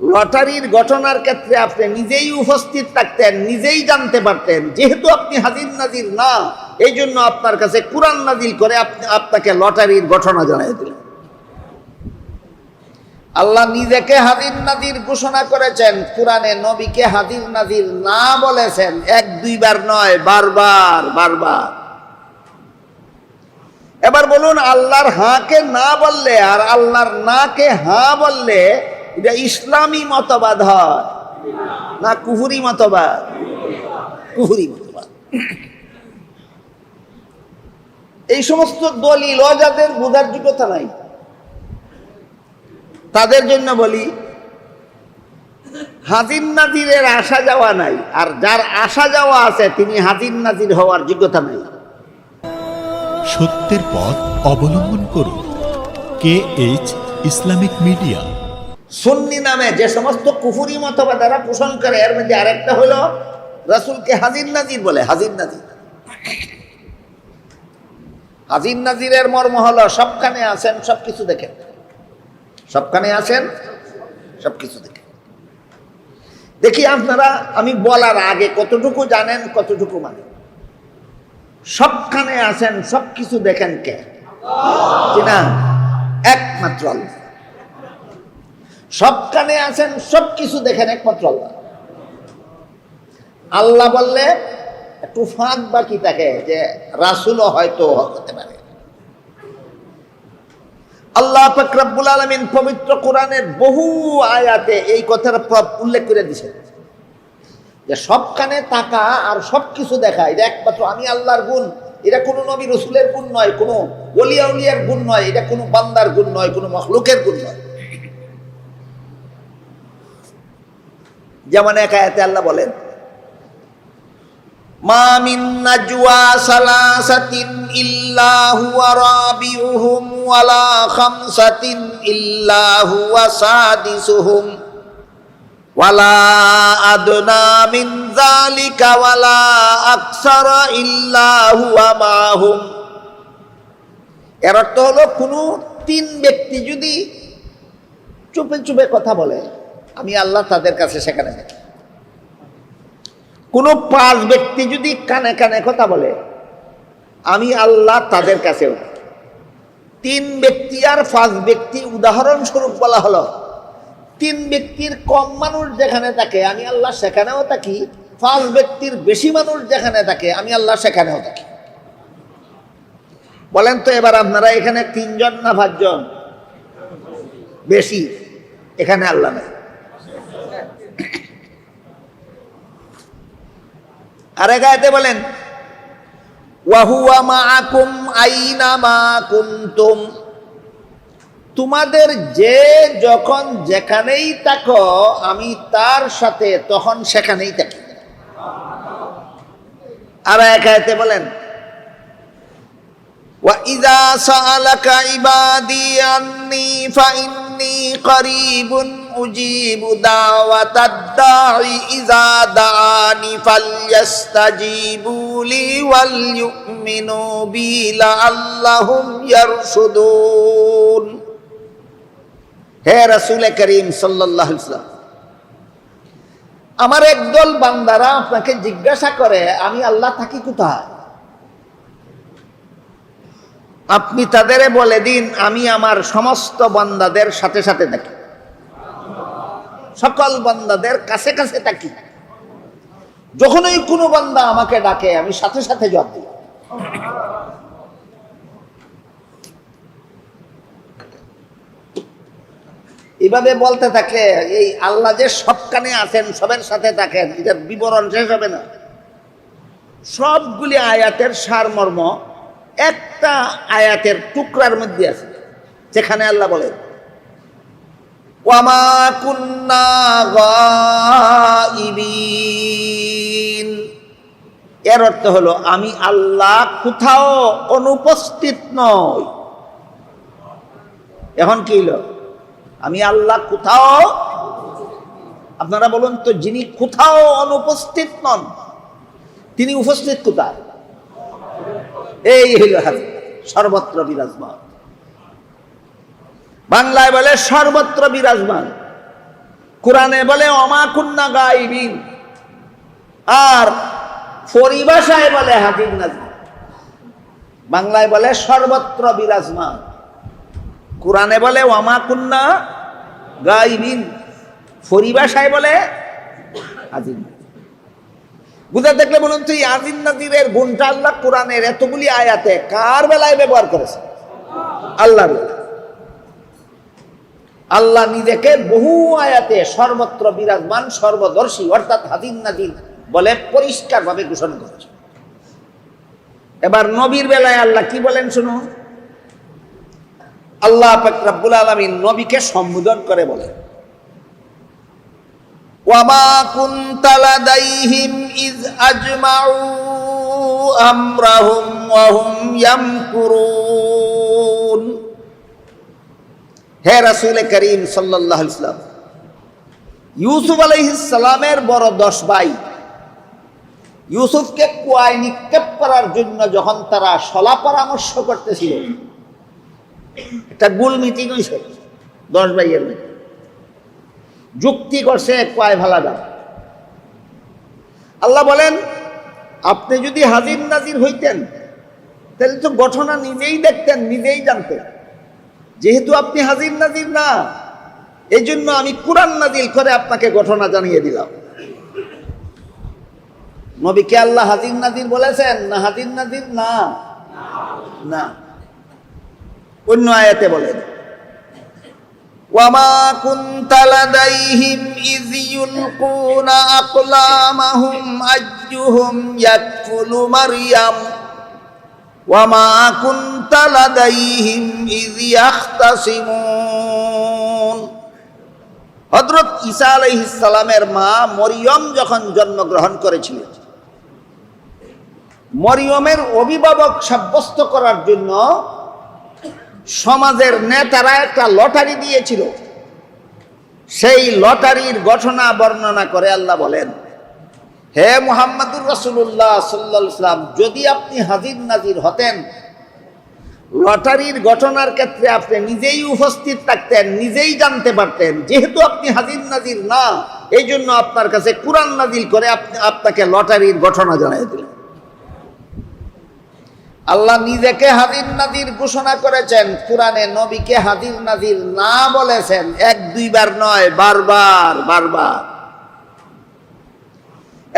লটারির ঘটনার ক্ষেত্রে আপনি নিজেই উপস্থিত থাকতেন, নিজেই জানতে পারতেন। যেহেতু আপনি হাজির নাজির না, এই জন্য আপনার কাছে কোরআন নাজিল করে আপনি, আপনাকে লটারির ঘটনা জানাই দিলেন। আল্লাহ নিজেকে হাজির নাজির ঘোষণা করেছেন, কোরআনে নবীকে হাজির নাজির না বলেছেন, এক, দুইবার নয়, বারবার বারবার। এবার বলুন, আল্লাহর হাঁকে না বললে আর আল্লাহর নাকে হাঁ বললে এটা ইসলামী মতবাদ হয়। না কুহুরি মতবাদ? কুহুরি মতবাদ। এই সমস্ত দলিল যাদের বোঝার যোগ্যতা নাই। তাদের জন্য বলি, হাজির নাজিরের আসা যাওয়া নাই, আর যার আসা যাওয়া আছে, তিনি হাজির নাজির হওয়ার যোগ্যতা নাই। সত্যের পথ অবলম্বন করুন। K H Islamic media. সুন্নি নামে যে সমস্ত কুফুরি মতবাদারা পোষণ করে, এর মধ্যে আরেকটা হলো রাসূলকে হাজির নাজির বলে, হাজির নাজির। হাজির নাজিরের মর্ম হলো সবখানে আছেন সব কিছু দেখেন। সবখানে আছেন সব কিছু দেখেন। দেখি আপনারা, আমি বলার আগে কতটুকু জানেন, কতটুকু মানে সবখানে আছেন সব কিছু দেখেন কে? না? একমাত্র আল্লাহ। সবখানে আছেন, সব কিছু দেখেন একমাত্র আল্লাহ। আল্লাহ বললে একটু ফাঁক বাকি থাকে যে রাসুলও হয়তো হতে পারে। আল্লাহ ফকরাবুল আলমিন পবিত্র কোরআনের বহু আয়াতে এই কথাটা প্র- উল্লেখ করে দিছে যে সবখানে তাকা আর সব কিছু দেখা, এটা একমাত্র আমি আল্লাহর গুণ, এটা কোনো নবী রসুলের গুণ নয়, কোনো অলিয়া উলিয়ার গুণ নয়, এটা কোনো বান্দার গুণ নয়, কোনো মখলুকের গুণ নয়। যেমন এক আয়াতে আল্লাহ বলেন ওয়ালা আদনা মাহুম। এর অর্থ হলো কোনো তিন ব্যক্তি যদি চুপে চুপে কথা বলে আমি আল্লাহ তাদের কাছে সেখানে থাকি কোনো পাঁচ ব্যক্তি যদি কানে কানে কথা বলে, আমি আল্লাহ তাদের কাছেও। তিন ব্যক্তি আর পাঁচ ব্যক্তি উদাহরণস্বরূপ বলা হলো। তিন ব্যক্তির কম মানুষ যেখানে থাকে, আমি আল্লাহ সেখানেও থাকি। পাঁচ ব্যক্তির বেশি মানুষ যেখানে থাকে, আমি আল্লাহ সেখানেও থাকি। বলেন তো এবার আপনারা এখানে তিনজন না পাঁচজন? বেশি। এখানে আল্লাহ নাই। আরে গায়েতে বলেন ওয়াহুয়া মাআকুম আইনা মা কুনতুম তোমাদের যে যখন যেখানেই থাকো আমি তার সাথে তখন সেখানেই থাকি আর এক আয়াতে বলেন وإذا سألك عبادي عني فإني قريب মুজিবু দাওয়াতাদ দাঈ ইযা দাআনি ফালইস্তাজিবু লি হে রাসূল করিম সাল্লাল্লাহু আলাইহি আমার একদল বান্দারা আপনাকে জিজ্ঞাসা করে, আমি আল্লাহ থাকি কোথায়? আপনি তাদের বলে দিন, আমি আমার সমস্ত বান্দাদের সাথে সাথে দেখি সকল বান্দাদের কাছে কাছে থাকি যখনই কোনো বান্দা আমাকে ডাকে, আমি সাথে সাথে জবাব দিই। এভাবে বলতে থাকে, এই আল্লাহ যে সবখানে আছেন, সবের সাথে থাকেন এটার বিবরণ শেষ হবে না। সবগুলি আয়াতের সারমর্ম একটা আয়াতের টুকরার মধ্যে আছে, যেখানে আল্লাহ বলেন ওয়ামা কুন্না গাইবিন এর অর্থ হলো, আমি আল্লাহ কোথাও অনুপস্থিত নই। এখন কি হলো? আমি আল্লাহ কোথাও, আপনারা বলুন তো, যিনি কোথাও অনুপস্থিত নন, তিনি উপস্থিত কোথায়? এই হইল সর্বত্র বিরাজমান। বাংলায় বলে সর্বত্র বিরাজমান। কোরআনে বলে অমাকুন্না গাইবিন আর পরিভাষায় বলে হাজির নাজির বাংলায় বলে, সর্বত্র বিরাজমান। কোরআনে বলে ওয়ামাকুন্না গাইবিন পরিভাষায় বলে আজিম বুঝা দেখলে বলুন তুই আজিম নাজিরের গুণটা আল্লাহ কোরআনের এতগুলি আয়াতে কার বেলায় ব্যবহার করেছে আল্লাহর বেলায়। আল্লাহ নিজেকে বহু আয়াতে সর্বত্র বিরাজমান, সর্বদর্শী, অর্থাৎ হাদিন নাদিন বলে পরিষ্কারভাবে ঘোষণা করেছে। এবার নবীর বেলায় আল্লাহ কি বলেন শুনুন? আল্লাহ পাক রাব্বুল আলামিন নবীকে সম্বোধন করে বলেন আমরাহুম ওয়া হুম হে রাসূল করিম সাল্লাম, ইউসুফ সালামের বড় দশ ভাই। ইউসুফকে কুয়ায় নিক্ষেপ করার জন্য যখন তারা সলা পরামর্শ করতেছিল, একটা গুল মিটিং হয়েছে দশ ভাইয়ের যুক্তি করছে কয় ভালা দাম আল্লাহ বলেন, আপনি যদি হাজির নাজির হইতেন, তাহলে তো ঘটনা নিজেই দেখতেন, নিজেই জানতেন। যেহেতু আপনি হাজির নাজির না এই জন্য আমি কোরআন নাজিল করে আপনাকে ঘটনা জানিয়ে দিলাম। নবীকে আল্লাহ হাজির নাজির বলেছেন, না হাজির নাজির না। না। অন্য আয়াতে বলেন কুনতা লাদাইহিম ইয ইউলকুনা আকলামাহুম আইয়ুহুম ইয়াকফুলু মারইয়াম ওয়ামা কুনতা লাদাইহিম ইয ইয়াখতাসিমুন। হযরত ঈসা মা মরিয়ম যখন জন্মগ্রহণ করেছিলেন, মরিয়মের অভিভাবক সাব্যস্ত করার জন্য সমাজের নেতারা একটা লটারি দিয়েছিল। সেই লটারির ঘটনা বর্ণনা করে আল্লাহ বলেন হে মোহাম্মদুর রসুল্লাহ সাল্লাম যদি আপনি হাজির নাজির হতেন, লটারির ঘটনার ক্ষেত্রে আপনি নিজেই উপস্থিত থাকতেন, নিজেই জানতে পারতেন, যেহেতু আপনি হাজির নাজির না এই জন্য আপনার কাছে কোরআন নাজিল করে আপনি, আপনাকে লটারির ঘটনা জানাই দিলেন। আল্লাহ নিজেকে হাজির নাজির ঘোষণা করেছেন, কোরআনে নবীকে হাজির নাজির না বলেছেন, এক দুইবার নয়, বারবার বারবার।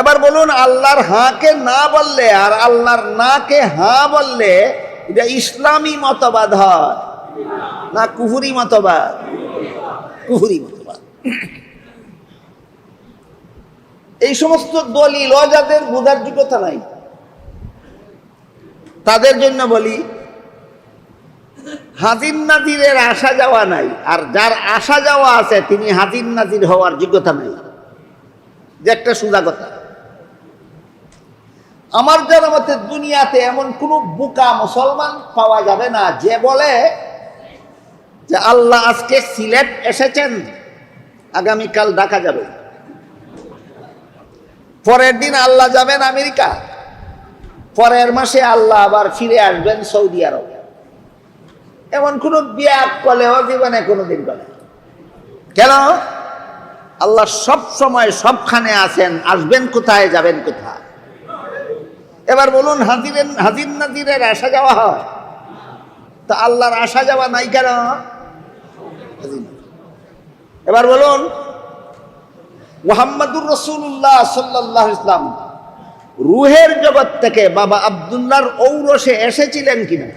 এবার বলুন, আল্লাহর হাঁকে না বললে আর আল্লাহর নাকে হাঁ বললে এটা ইসলামী মতবাদ হয়। না, কুহুরি মতবাদ। কুহুরি মতবাদ। এই সমস্ত দলিল যাদের বোঝার যোগ্যতা নাই। তাদের জন্য বলি, হাজির নাজিরের আসা যাওয়া নাই, আর যার আসা যাওয়া আছে, তিনি হাজির নাজির হওয়ার যোগ্যতা নাই। যে একটা সুদা কথা আমার জানা মতে দুনিয়াতে এমন কোন বুকা মুসলমান পাওয়া যাবে না যে বলে যে আল্লাহ আজকে সিলেট এসেছেন, আগামীকাল ঢাকা যাবে। পরের দিন আল্লাহ যাবেন আমেরিকা। পরের মাসে আল্লাহ আবার ফিরে আসবেন সৌদি আরব। এমন কোন বিয়াক কলেও জীবনে কোনোদিন করে কেন? আল্লাহ সব সময় সবখানে আছেন, আসবেন কোথায়, যাবেন কোথায়? এবার বলুন হাজিরের হাজির নাজিরের আসা যাওয়া হয়? তা আল্লাহর আসা যাওয়া নাই কেন? এবার বলুন, মোহাম্মদুর রসুল্লাহ সাল্লাহ ইসলাম রুহের জগৎ থেকে বাবা আবদুল্লাহর ঔরসে এসেছিলেন কিনা?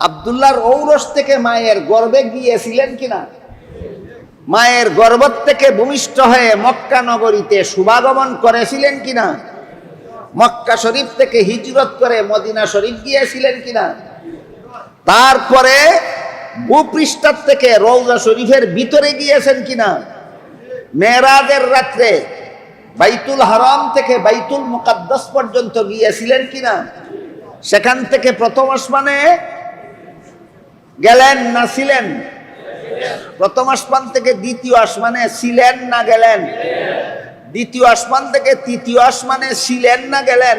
আবদুল্লাহর ঔরস থেকে মায়ের গর্বে গিয়েছিলেন কিনা? মায়ের গর্ব থেকে ভূমিষ্ঠ হয়ে মক্কা নগরীতে শুভাগমন করেছিলেন কিনা? মক্কা শরীফ থেকে হিজরত করে মদিনা শরীফ গিয়েছিলেন কিনা? তারপরে ভূপৃষ্ঠার থেকে রৌজা শরীফের ভিতরে গিয়েছেন কিনা? মেরাজের রাত্রে বাইতুল হারাম থেকে বাইতুল মুকাদ্দাস পর্যন্ত গিয়েছিলেন কিনা? সেখান থেকে প্রথম আসমানে গেলেন না ছিলেন? প্রথম আসমান থেকে দ্বিতীয় আসমানে ছিলেন না গেলেন? দ্বিতীয় আসমান থেকে তৃতীয় আসমানে ছিলেন না গেলেন?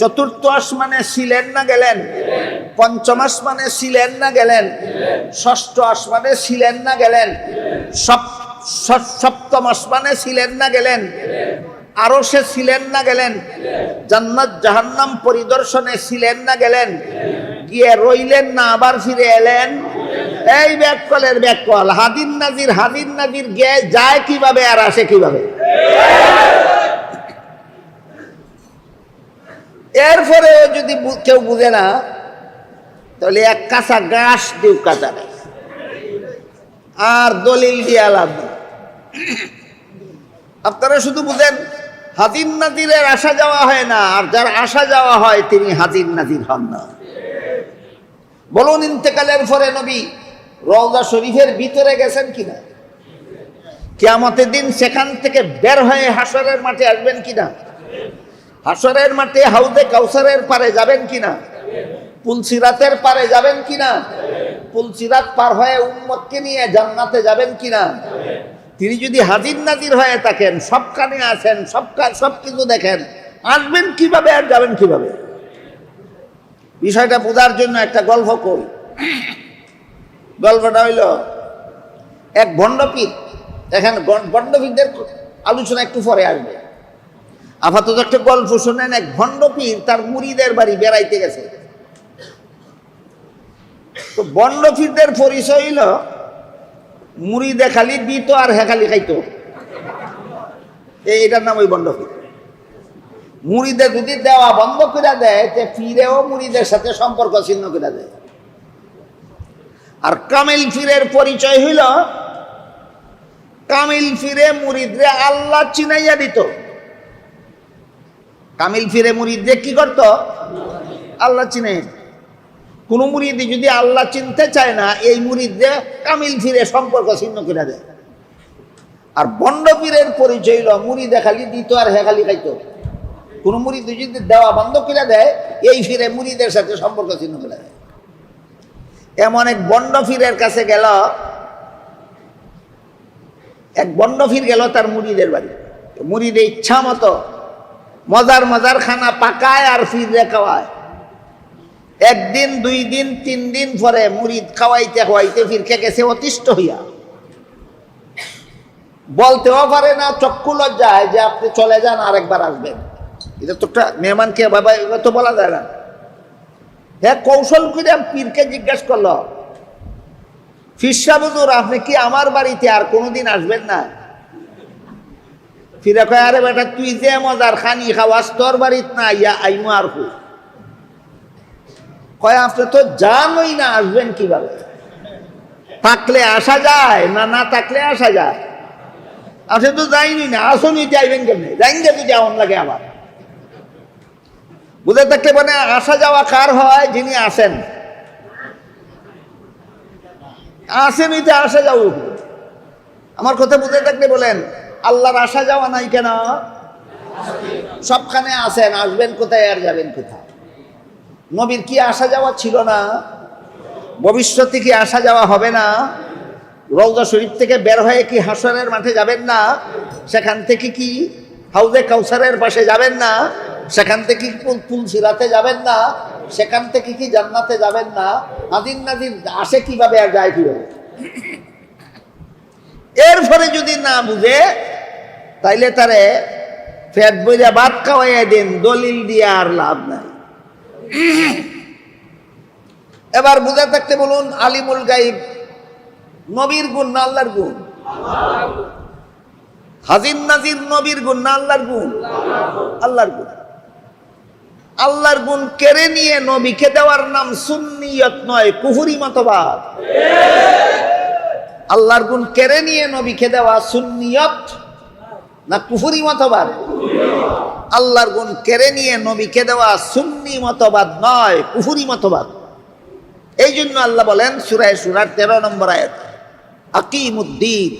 চতুর্থ আসমানে ছিলেন না গেলেন? পঞ্চম আসমানে ছিলেন না গেলেন? ষষ্ঠ আসমানে ছিলেন না গেলেন? সপ্তম আসমানে ছিলেন না গেলেন? আরও সে ছিলেন না গেলেন? জান্নাত জাহান্নাম পরিদর্শনে ছিলেন না গেলেন? গিয়ে রইলেন না, আবার ফিরে এলেন? এই ব্যাককলের ব্যাককল, হাদিন নাজির হাদিন নাজির গিয়ে যায় কীভাবে আর আসে কীভাবে? এরপরে যদি কেউ বুঝে না, তাহলে এক কাঁচা গাছ দিও কাতারে আর দলিল দিয়ে লাভ আপনারা শুধু বুঝেন হাদিন নাজিরের আসা যাওয়া হয় না, আর যার আসা যাওয়া হয়, তিনি হাদিন নাজির হন না। বলুন, ইন্তেকালের পরে নবী রওজা শরীফের ভিতরে গেছেন কিনা? কিয়ামতের দিন সেখান থেকে বের হয়ে হাসরের মাঠে আসবেন কিনা? হাসরের মাঠে হাউদে কাউসারের পারে যাবেন কিনা? পুলসিরাতের পারে যাবেন কিনা? পুলসিরাত পার হয়ে উম্মতকে নিয়ে জান্নাতে যাবেন কিনা? তিনি যদি হাজির নাজির হয়ে থাকেন সব কানে আসেন সব সব কিছু দেখেন, আসবেন কীভাবে আর যাবেন কীভাবে? বিষয়টা বোঝার জন্য একটা গল্প করি গল্পটা হইল এক ভণ্ডপীর। এখানে ভণ্ডপীরদের আলোচনা একটু পরে আসবে। আপাতত একটা গল্প শোনেন, এক ভণ্ডপীর তার মুড়িদের বাড়ি বেড়াইতে গেছে। তো বন্ডপীরদের পরিচয় হইল, মুড়িদে খালি দিত আর হে খালি খাইতো। এটার নাম ওই বন্ডপীর। মুড়িদে যদি দেওয়া বন্ধ করে দেয়, তে ফিরেও মুড়িদের সাথে সম্পর্ক ছিন্ন করে দেয়। আর কামিল ফিরের পরিচয় হইল কামিল ফিরে মুরিদরে আল্লাহ চিনাইয়া দিত। কামিল ফিরে মুরিদরে কি করত? আল্লাহ চিনাই কোন মুরিদি যদি আল্লাহ চিনতে চায় না, এই মুরিদরে কামিল ফিরে সম্পর্ক ছিন্ন করে দেয়। আর বন্ড পীরের পরিচয় হইল মুড়িদে খালি দিত আর হে খালি খাইতো। কোন মুড়িদ যদি দেওয়া বন্ধ করে দেয়, এই ফিরে মুড়িদের সাথে সম্পর্ক ছিন্ন করে দেয়। এমন এক বন্ড ফিরের কাছে গেল এক বন্ড ফির গেল তার মুড়িদের বাড়ি। মুড়িদে ইচ্ছা মতো মজার মজার খানা পাকায় আর ফিরে খাওয়ায়। একদিন, দুই দিন, তিন দিন পরে মুড়িদ খাওয়াইতে খাওয়াইতে ফিরকে গেছে অতিষ্ঠ হইয়া। বলতেও পারে না, চক্ষু লজ্জায় যে আপনি চলে যান, আরেকবার আসবেন। এটা তো একটা মেহমানকে বাবা তো বলা যায় না। হ্যাঁ কৌশল করে পীরকে জিজ্ঞেস করল ফিরসা বুজুর আপনি কি আমার বাড়িতে আর কোনোদিন আসবেন না? ফিরে কয়, আরে বেটা, তুই যে মজার খানি খাওয়াস তোর বাড়িত না, ইয়া আইমু আর কু কয়, আপনি তো জানই না, আসবেন কীভাবে? থাকলে আসা যায় না না থাকলে আসা যায়? আপনি তো যাইনি না, আসুনই যাইবেন কেমনি? যাইন তো যাওয়ান লাগে আবার বুঝে থাকলে মানে আসা যাওয়া কার হয়? যিনি আসেন। আসেন তো আসা যাও। আমার কথা বুঝে থাকলে বলেন, আল্লাহর আসা যাওয়া নাই কেন? সবখানে আসেন আসবেন কোথায় আর যাবেন কোথায়? নবীর কি আসা যাওয়া ছিল না? ভবিষ্যতে কি আসা যাওয়া হবে না? রৌদা শরীফ থেকে বের হয়ে কি হাসনের মাঠে যাবেন না? সেখান থেকে কি হাউজে কাউসারের পাশে যাবেন না? সেখান থেকে কি পুল- পুলসিরাতে যাবেন না? সেখান থেকে কি জান্নাতে যাবেন না? নাদিন নাদিন আসে কীভাবে আর যায় কীভাবে এর ফলে যদি না বুঝে, তাইলে তারে ফ্যাট বইরা ভাত খাওয়াইয়া দিন, দলিল দিয়ে আর লাভ নাই। এবার বুঝে থাকতে বলুন, আলিমুল গাইব, নবীর গুণ না আল্লাহর গুণ? হাজির নাজির, নবীর গুণ না আল্লাহর গুণ? আল্লাহর গুণ। আল্লাহর গুণ কেড়ে নিয়ে নবীকে দেওয়ার নাম সুন্নিয়ত নয়, কুহুরি মতবাদ। আল্লাহর গুণ কেড়ে নিয়ে নবীকে দেওয়া সুন্নিয়ত না কুহুরি মতবাদ? আল্লাহর গুণ কেড়ে নিয়ে নবীকে দেওয়া সুন্নি মতবাদ নয়, কুহুরি মতবাদ। এই জন্য আল্লাহ বলেন সুরায় সুরার তেরো নম্বর আয়াত, আকিমুদ্দিন।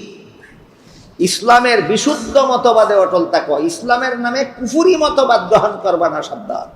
ইসলামের বিশুদ্ধ মতবাদে অটল থাকো। ইসলামের নামে কুফুরি মতবাদ গ্রহণ করবা না, সাবধান।